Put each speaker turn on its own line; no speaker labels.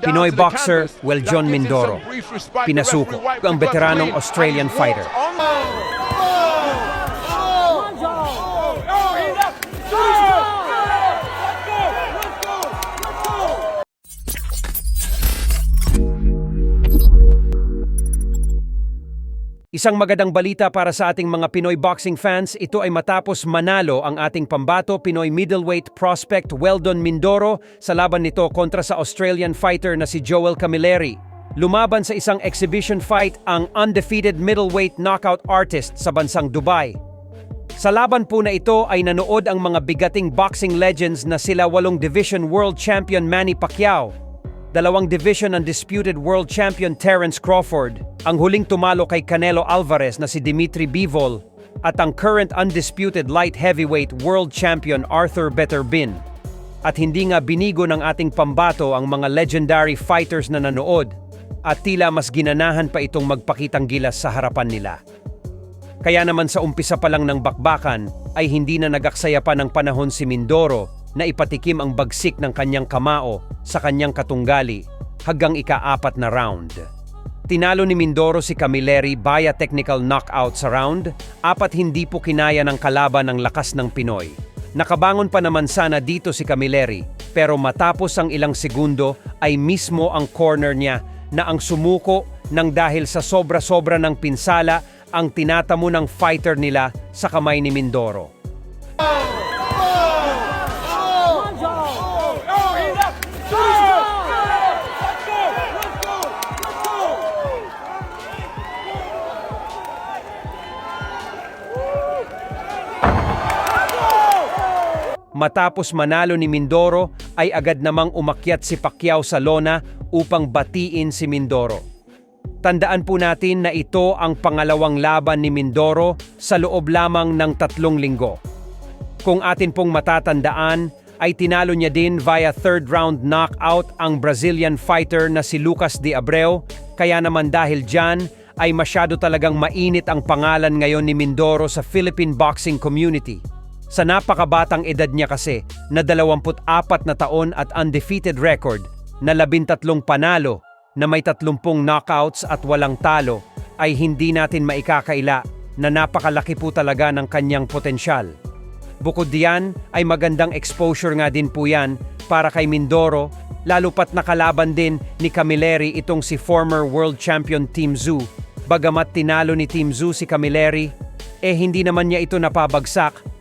Pinoy boxer Weljon Mindoro. Pinasuko ang veteranong Australian fighter. Isang magandang balita para sa ating mga Pinoy boxing fans, ito ay matapos manalo ang ating pambato Pinoy middleweight prospect Weldon Mindoro sa laban nito kontra sa Australian fighter na si Joel Camilleri. Lumaban sa isang exhibition fight ang undefeated middleweight knockout artist sa bansang Dubai. Sa laban po na ito ay nanood ang mga bigating boxing legends na sila walong division world champion Manny Pacquiao, dalawang division undisputed world champion Terence Crawford, ang huling tumalo kay Canelo Alvarez na si Dimitri Bivol, at ang current undisputed light heavyweight world champion Arthur Beterbin. At hindi nga binigo ng ating pambato ang mga legendary fighters na nanood, at tila mas ginanahan pa itong magpakitang gilas sa harapan nila. Kaya naman sa umpisa pa lang ng bakbakan ay hindi na nagaksaya pa ng panahon si Mindoro na ipatikim ang bagsik ng kanyang kamao sa kanyang katunggali hanggang ikaapat na round. Tinalo ni Mindoro si Camilleri via technical knockout sa round, apat hindi po kinaya ng kalaban ng lakas ng Pinoy. Nakabangon pa naman sana dito si Camilleri, pero matapos ang ilang segundo ay mismo ang corner niya na ang sumuko nang dahil sa sobra-sobra ng pinsala ang tinatamo ng fighter nila sa kamay ni Mindoro. Matapos manalo ni Mindoro ay agad namang umakyat si Pacquiao sa lona upang batiin si Mindoro. Tandaan po natin na ito ang pangalawang laban ni Mindoro sa loob lamang ng tatlong linggo. Kung atin pong matatandaan, ay tinalo niya din via third round knockout ang Brazilian fighter na si Lucas de Abreu, kaya naman dahil dyan ay masyado talagang mainit ang pangalan ngayon ni Mindoro sa Philippine boxing community. Sa napakabatang edad niya kasi na 24 na taon at undefeated record na 13 panalo na may 30 knockouts at walang talo ay hindi natin maikakaila na napakalaki po talaga ng kanyang potensyal. Bukod diyan ay magandang exposure nga din po yan para kay Mindoro lalo pat nakalaban din ni Camilleri itong si former world champion Team Zoo. Bagamat tinalo ni Team Zoo si Camilleri, eh hindi naman niya ito napabagsak